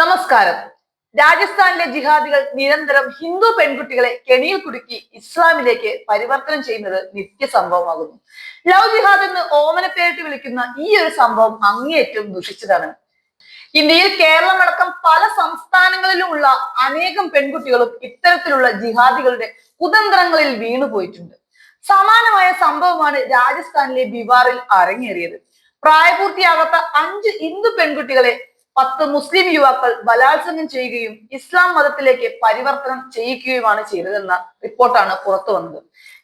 നമസ്കാരം. രാജസ്ഥാനിലെ ജിഹാദികൾ നിരന്തരം ഹിന്ദു പെൺകുട്ടികളെ കെണിയിൽ കുടുക്കി ഇസ്ലാമിലേക്ക് പരിവർത്തനം ചെയ്യുന്നത് നിത്യ സംഭവമാകുന്നു. ലവ് ജിഹാദ് എന്ന് ഓമനപ്പേരിട്ട് വിളിക്കുന്ന ഈ ഒരു സംഭവം അങ്ങേയറ്റം ദുഷിച്ചതാണ്. ഇന്ത്യയിൽ കേരളം അടക്കം പല സംസ്ഥാനങ്ങളിലുമുള്ള അനേകം പെൺകുട്ടികളും ഇത്തരത്തിലുള്ള ജിഹാദികളുടെ കുതന്ത്രങ്ങളിൽ വീണുപോയിട്ടുണ്ട് സമാനമായ സംഭവമാണ് രാജസ്ഥാനിലെ ബിവാറിൽ അരങ്ങേറിയത്. പ്രായപൂർത്തിയാകാത്ത അഞ്ച് ഹിന്ദു പെൺകുട്ടികളെ പത്ത് മുസ്ലിം യുവാക്കൾ ബലാത്സംഗം ചെയ്യുകയും ഇസ്ലാം മതത്തിലേക്ക് പരിവർത്തനം ചെയ്യിക്കുകയുമാണ് ചെയ്തതെന്ന റിപ്പോർട്ടാണ് പുറത്തു വന്നത്.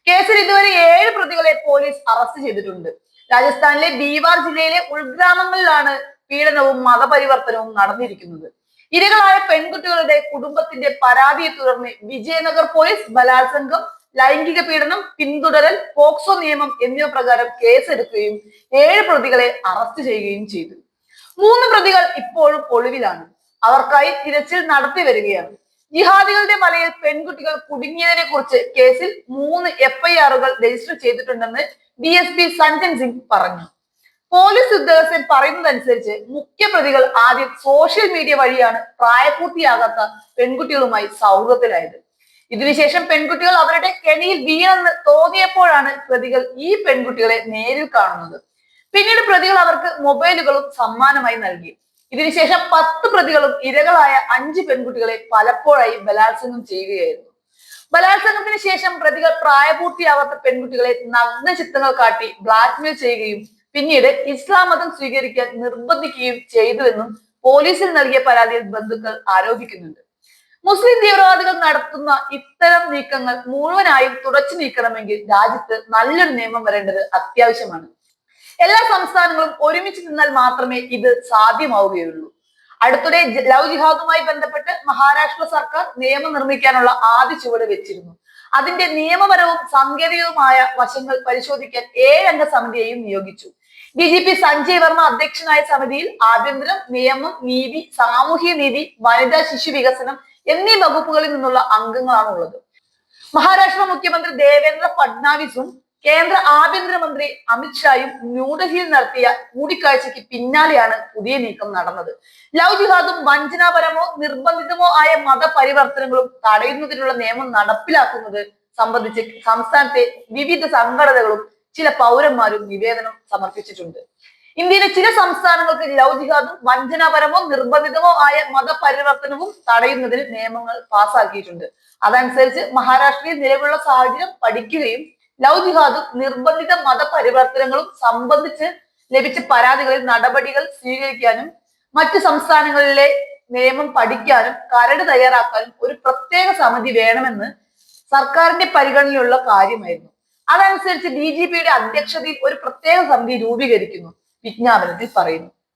കേസിൽ ഇതുവരെ ഏഴ് പ്രതികളെ പോലീസ് അറസ്റ്റ് ചെയ്തിട്ടുണ്ട്. രാജസ്ഥാനിലെ ബീവാർ ജില്ലയിലെ ഉൾഗ്രാമങ്ങളിലാണ് പീഡനവും മതപരിവർത്തനവും നടന്നിരിക്കുന്നത്. ഇരകളായ പെൺകുട്ടികളുടെ കുടുംബത്തിന്റെ പരാതിയെ തുടർന്ന് വിജയനഗർ പോലീസ് ബലാത്സംഗം ലൈംഗിക പീഡനം പിന്തുടരൽ പോക്സോ നിയമം എന്നിവ പ്രകാരം കേസെടുക്കുകയും ഏഴ് പ്രതികളെ അറസ്റ്റ് ചെയ്യുകയും ചെയ്തു. മൂന്ന് പ്രതികൾ ഇപ്പോഴും ഒളിവിലാണ്. അവർക്കായി തിരച്ചിൽ നടത്തി വരികയാണ്. ജിഹാദികളുടെ വലയിൽ പെൺകുട്ടികൾ കുടുങ്ങിയതിനെ കുറിച്ച് കേസിൽ മൂന്ന് എഫ്ഐആറുകൾ രജിസ്റ്റർ ചെയ്തിട്ടുണ്ടെന്ന് D S P Sanjan Singh പറഞ്ഞു. പോലീസ് ഉദ്യോഗസ്ഥൻ പറയുന്നതനുസരിച്ച് മുഖ്യ പ്രതികൾ ആദ്യം സോഷ്യൽ മീഡിയ വഴിയാണ് പ്രായപൂർത്തിയാകാത്ത പെൺകുട്ടികളുമായി സൗഹൃദത്തിലായത്. ഇതിനുശേഷം പെൺകുട്ടികൾ അവരുടെ കെണിയിൽ വീണെന്ന് തോന്നിയപ്പോഴാണ് പ്രതികൾ ഈ പെൺകുട്ടികളെ നേരിൽ കാണുന്നത്. പിന്നീട് പ്രതികൾ അവർക്ക് മൊബൈലുകളും സമ്മാനമായി നൽകി. ഇതിനുശേഷം പത്ത് പ്രതികളും ഇരകളായ അഞ്ച് പെൺകുട്ടികളെ പലപ്പോഴായി ബലാത്സംഗം ചെയ്യുകയായിരുന്നു. ബലാത്സംഗത്തിന് ശേഷം പ്രതികൾ പ്രായപൂർത്തിയാവാത്ത പെൺകുട്ടികളെ നഗ്ന ചിത്രങ്ങൾ കാട്ടി ബ്ലാക്ക്മെയിൽ ചെയ്യുകയും പിന്നീട് ഇസ്ലാം മതം സ്വീകരിക്കാൻ നിർബന്ധിക്കുകയും ചെയ്തുവെന്നും പോലീസിൽ നൽകിയ പരാതിയിൽ ബന്ധുക്കൾ ആരോപിക്കുന്നുണ്ട്. മുസ്ലിം തീവ്രവാദികൾ നടത്തുന്ന ഇത്തരം നീക്കങ്ങൾ മുഴുവനായും തുടച്ചു നീക്കണമെങ്കിൽ രാജ്യത്ത് നല്ലൊരു നിയമം വരേണ്ടത് അത്യാവശ്യമാണ്. എല്ലാ സംസ്ഥാനങ്ങളും ഒരുമിച്ച് നിന്നാൽ മാത്രമേ ഇത് സാധ്യമാവുകയുള്ളൂ. അടുത്തിടെ ലവ് ജിഹാദുമായി ബന്ധപ്പെട്ട് മഹാരാഷ്ട്ര സർക്കാർ നിയമം നിർമ്മിക്കാനുള്ള ആദ്യ ചുവട് വെച്ചിരുന്നു. അതിന്റെ നിയമപരവും സാങ്കേതികവുമായ വശങ്ങൾ പരിശോധിക്കാൻ ഏഴംഗ സമിതിയെയും നിയോഗിച്ചു. D G P Sanjay Varma അധ്യക്ഷനായ സമിതിയിൽ ആഭ്യന്തരം നിയമം നീതി സാമൂഹ്യ നീതി വനിതാ ശിശു വികസനം എന്നീ വകുപ്പുകളിൽ നിന്നുള്ള അംഗങ്ങളാണ് ഉള്ളത് മഹാരാഷ്ട്ര മുഖ്യമന്ത്രി ദേവേന്ദ്ര ഫഡ്നാവിസും കേന്ദ്ര ആഭ്യന്തരമന്ത്രി അമിത്ഷായും ന്യൂഡൽഹിയിൽ നടത്തിയ കൂടിക്കാഴ്ചയ്ക്ക് പിന്നാലെയാണ് പുതിയ നീക്കം നടന്നത്. ലവ് ജിഹാദും വഞ്ചനാപരമോ നിർബന്ധിതമോ ആയ മതപരിവർത്തനങ്ങളും തടയുന്നതിനുള്ള നിയമം നടപ്പിലാക്കുന്നത് സംബന്ധിച്ച് സംസ്ഥാനത്തെ വിവിധ സംഘടനകളും ചില പൗരന്മാരും നിവേദനം സമർപ്പിച്ചിട്ടുണ്ട്. ഇന്ത്യയിലെ ചില സംസ്ഥാനങ്ങൾക്ക് ലവ് ജിഹാദും വഞ്ചനാപരമോ നിർബന്ധിതമോ ആയ മതപരിവർത്തനവും തടയുന്നതിന് നിയമങ്ങൾ പാസാക്കിയിട്ടുണ്ട്. അതനുസരിച്ച് മഹാരാഷ്ട്രയിൽ നിലവിലുള്ള സാഹചര്യം പഠിക്കുകയും ലവ് ജിഹാദും നിർബന്ധിത മതപരിവർത്തനങ്ങളും സംബന്ധിച്ച് ലഭിച്ച പരാതികളിൽ നടപടികൾ സ്വീകരിക്കാനും മറ്റ് സംസ്ഥാനങ്ങളിലെ നിയമം പഠിക്കാനും കരട് തയ്യാറാക്കാനും ഒരു പ്രത്യേക സമിതി വേണമെന്ന് സർക്കാരിന്റെ പരിഗണനയിലുള്ള കാര്യമായിരുന്നു. അതനുസരിച്ച് ഡി ജി പിയുടെ അധ്യക്ഷതയിൽ ഒരു പ്രത്യേക സമിതി രൂപീകരിക്കുന്നു വിജ്ഞാപനത്തിൽ പറയുന്നു.